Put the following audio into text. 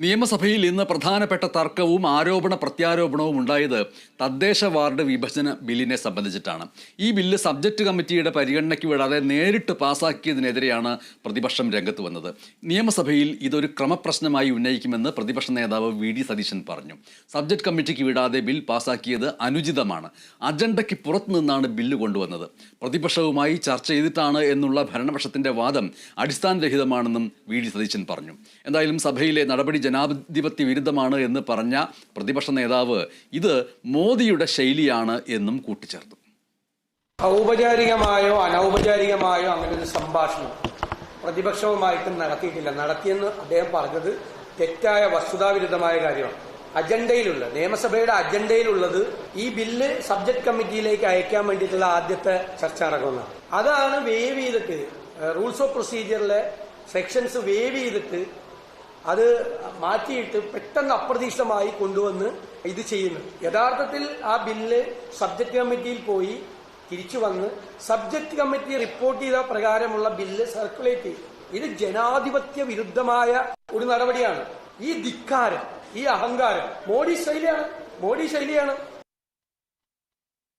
നിയമസഭയിൽ ഇന്ന് പ്രധാനപ്പെട്ട തർക്കവും ആരോപണ പ്രത്യാരോപണവും ഉണ്ടായത് തദ്ദേശ വാർഡ് വിഭജന ബില്ലിനെ സംബന്ധിച്ചിട്ടാണ്. ഈ ബില്ല് സബ്ജക്ട് കമ്മിറ്റിയുടെ പരിഗണനയ്ക്ക് വിടാതെ നേരിട്ട് പാസാക്കിയതിനെതിരെയാണ് പ്രതിപക്ഷം രംഗത്ത് വന്നത്. നിയമസഭയിൽ ഇതൊരു ക്രമപ്രശ്നമായി ഉന്നയിക്കുമെന്ന് പ്രതിപക്ഷ നേതാവ് വി. ഡി. സതീശൻ പറഞ്ഞു. സബ്ജക്ട് കമ്മിറ്റിക്ക് വിടാതെ ബിൽ പാസാക്കിയത് അനുചിതമാണ്. അജണ്ടയ്ക്ക് പുറത്തു നിന്നാണ് ബില്ല് കൊണ്ടുവന്നത്. പ്രതിപക്ഷവുമായി ചർച്ച ചെയ്തിട്ടാണ് എന്നുള്ള ഭരണപക്ഷത്തിന്റെ വാദം അടിസ്ഥാനരഹിതമാണെന്നും വി. ഡി. സതീശൻ പറഞ്ഞു. എന്തായാലും സഭയിലെ നടപടി ജനാധിപത്യ വിരുദ്ധമാണ് എന്ന് പറഞ്ഞ പ്രതിപക്ഷ നേതാവ് ഇത് മോദിയുടെ ശൈലിയാണ് എന്നും കൂട്ടിച്ചേർത്തു. ഔപചാരികമായോ അനൗപചാരികമായോ അങ്ങനെ ഒരു സംഭാഷണം പ്രതിപക്ഷവുമായിട്ട് നടത്തിയിട്ടില്ല. നടത്തിയെന്ന് അദ്ദേഹം പറഞ്ഞത് തെറ്റായ വസ്തുതാവിരുദ്ധമായ കാര്യമാണ്. അജണ്ടയിലുള്ള നിയമസഭയുടെ അജണ്ടയിലുള്ളത് ഈ ബില്ല് സബ്ജക്ട് കമ്മിറ്റിയിലേക്ക് അയക്കാൻ വേണ്ടിയിട്ടുള്ള ആദ്യത്തെ ചർച്ച നടക്കുന്നത് അതാണ് വേവ് ചെയ്തിട്ട് റൂൾസ് ഓഫ് പ്രൊസീജിയറിലെ സെക്ഷൻസ് വേവ് ചെയ്തിട്ട് അത് മാറ്റിയിട്ട് പെട്ടെന്ന് അപ്രതീക്ഷിതമായി കൊണ്ടുവന്ന് ഇത് ചെയ്യുന്നു. യഥാർത്ഥത്തിൽ ആ ബില്ല് സബ്ജക്ട് കമ്മിറ്റിയിൽ പോയി തിരിച്ചു വന്ന് സബ്ജക്ട് കമ്മിറ്റി റിപ്പോർട്ട് ചെയ്ത പ്രകാരമുള്ള ബില്ല് സർക്കുലേറ്റ് ചെയ്തു. ഇത് ജനാധിപത്യ വിരുദ്ധമായ ഒരു നടപടിയാണ്. ഈ ധിക്കാരം ഈ അഹങ്കാരം മോഡി ശൈലിയാണ് മോഡി ശൈലിയാണ്.